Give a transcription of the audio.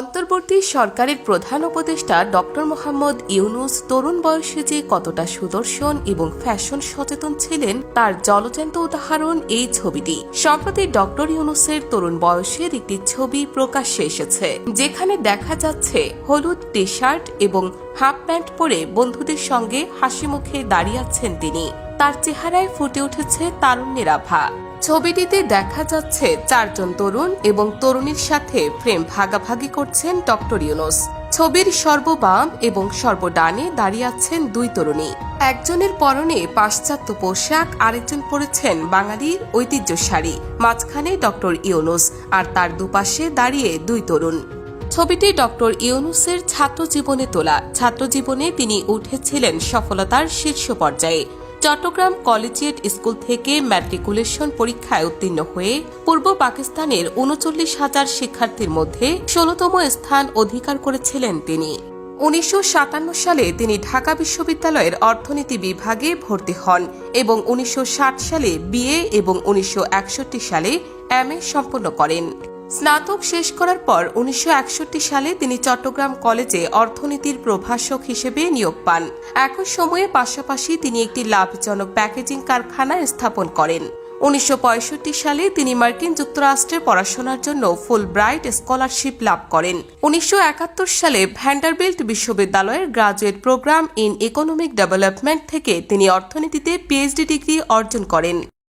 অন্তর্বর্তী সরকারের প্রধান উপদেষ্টা ডক্টর মোহাম্মদ ইউনুস তরুণ বয়সে যে কতটা সুদর্শন এবং ফ্যাশন সচেতন ছিলেন, তার জলজ্যান্ত উদাহরণ এই ছবিটি। সম্প্রতি ডক্টর ইউনুসের তরুণ বয়সের একটি ছবি প্রকাশ্যে এসেছে, যেখানে দেখা যাচ্ছে হলুদ টি শার্ট এবং হাফ প্যান্ট পরে বন্ধুদের সঙ্গে হাসি মুখে দাঁড়িয়ে আছেন তিনি। তার চেহারায় ফুটে উঠেছে তারুণ্যের আভা। ছবিটিতে দেখা যাচ্ছে চারজন তরুণ এবং তরুণীর সাথে প্রেম ভাগাভাগি করছেন ডক্টর ইউনুস। ছবির সর্ববাম এবং সর্বডানে দাঁড়িয়ে আছেন দুই তরুণী। একজনের পরনে পাশ্চাত্য পোশাক, আরেকজন পরেছেন বাঙালির ঐতিহ্য শাড়ি মাঝখানে ডক্টর ইউনুস আর তার দুপাশে দাঁড়িয়ে দুই তরুণ। ছবিটি ডক্টর ইউনুসের ছাত্র জীবনে তোলা। ছাত্র জীবনে তিনি উঠেছিলেন সফলতার শীর্ষ পর্যায়ে। চট্টগ্রাম কলেজিয়েট স্কুল থেকে ম্যাট্রিকুলেশন পরীক্ষায় উত্তীর্ণ হয়ে পূর্ব পাকিস্তানের উনচল্লিশ হাজার শিক্ষার্থীর মধ্যে ষোলতম স্থান অধিকার করেছিলেন তিনি। উনিশশো সাতান্ন সালে তিনি ঢাকা বিশ্ববিদ্যালয়ের অর্থনীতি বিভাগে ভর্তি হন এবং উনিশশো ষাট সালে বিএ এবং উনিশশো একষট্টি সালে এমএ সম্পন্ন করেন। স্নাতক শেষ করার পর উনিশশো একষট্টি সালে তিনি চট্টগ্রাম কলেজে অর্থনীতির প্রভাষক হিসেবে নিয়োগ পান। একই সময়ে পাশাপাশি তিনি একটি লাভজনক প্যাকেজিং কারখানা স্থাপন করেন। উনিশশো পঁয়ষট্টি সালে তিনি মার্কিন যুক্তরাষ্ট্রে পড়াশোনার জন্য ফুল ব্রাইট স্কলারশিপ লাভ করেন। উনিশশো একাত্তর সালে ভ্যান্ডারবিল্ট বিশ্ববিদ্যালয়ের graduate program in economic development থেকে তিনি অর্থনীতিতে পিএইচডি ডিগ্রি অর্জন করেন।